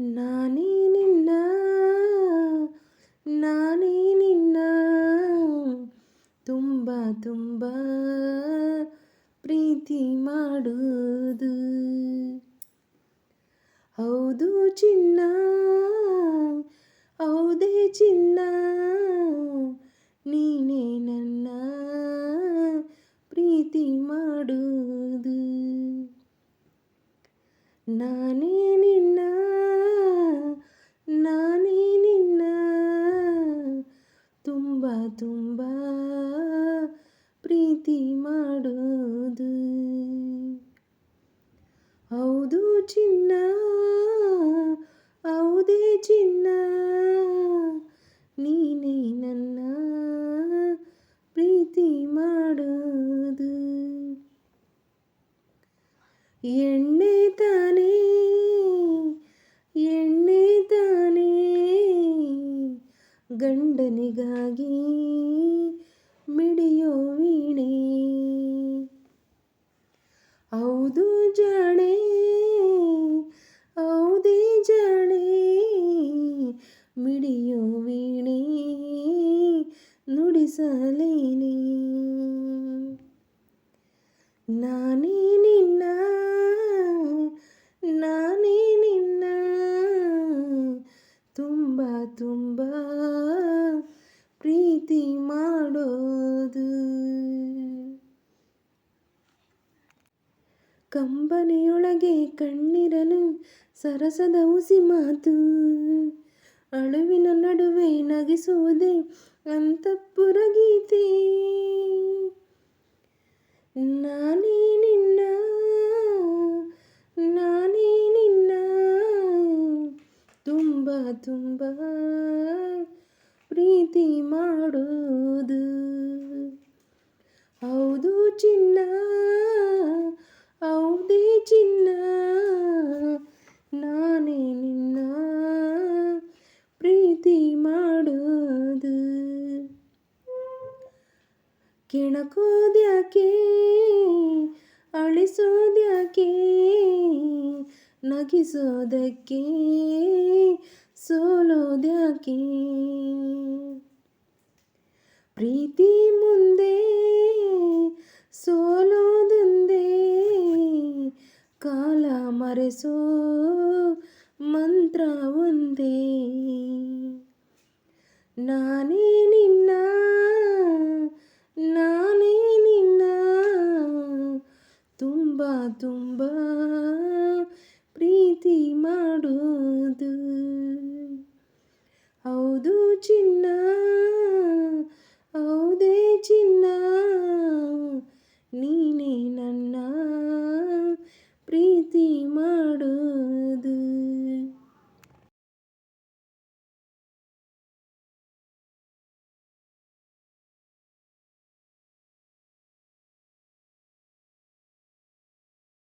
ನಾನೇ ನಿನ್ನ ನಾನೇ ನಿನ್ನ. ತುಂಬ ತುಂಬ ಪ್ರೀತಿ ಮಾಡುವುದು. ಹೌದು ಚಿನ್ನ, ಹೌದೇ ಚಿನ್ನ. ನೀನೇ ನನ್ನ ಪ್ರೀತಿ ಮಾಡುವುದು. ನಾನೇ ನಿನ್ನ ನಾನೇ ನಿನ್ನ ತುಂಬ ತುಂಬ ಪ್ರೀತಿ ಮಾಡೋದು ಹೌದು ಚಿನ್ನ, ಹೌದೇ ಚಿನ್ನ, ನೀನೇ ನನ್ನ ಪ್ರೀತಿ ಮಾಡೋದು ಎಣ್ಣೆ ತಾನೇ ಎಣ್ಣೆ ತಾನೇ ಗಂಡನಿಗಾಗಿ ಮಿಡಿಯೋ ವೀಣೆ ಹೌದು ಜಾಣೆ ಹೌದೇ ಜಾಣೆ ಮಿಡಿಯೋ ವೀಣೆ ನುಡಿಸಲೇನೆ ಕಂಬನಿಯೊಳಗೆ ಕಣ್ಣಿರಲು ಸರಸದ ಉಸಿ ಮಾತು. ಅಳುವಿನ ನಡುವೆ ನಗಿಸುವುದೇ ಅಂತಃಪುರ ಗೀತೆ. ನಾನೇ ನಿನ್ನ ನಾನೇ ನಿನ್ನ. ತುಂಬ ತುಂಬ ಪ್ರೀತಿ ಮಾಡೋದು ಹೌದು ಚಿನ್ನ ಹೌದೇ ಚಿನ್ನ ನಾನೇ ನಿನ್ನ ಪ್ರೀತಿ ಮಾಡೋದು ಕೆಣಕೋದ್ಯಾಕೆ? ಅಳಿಸೋದ್ಯಾಕೆ? ನಗಿಸೋದಕ್ಕೆ ಸೋಲೋದ್ಯಾಕೆ? ಪ್ರೀತಿ ಮುಂದೆ ಸೋಲೋದೊಂದೇ ಕಾಲ ಮರೆಸೋ ಮಂತ್ರ ಒಂದೇ. ನಾನೇ ನಿನ್ನ ನಾನೇ ನಿನ್ನ ತುಂಬ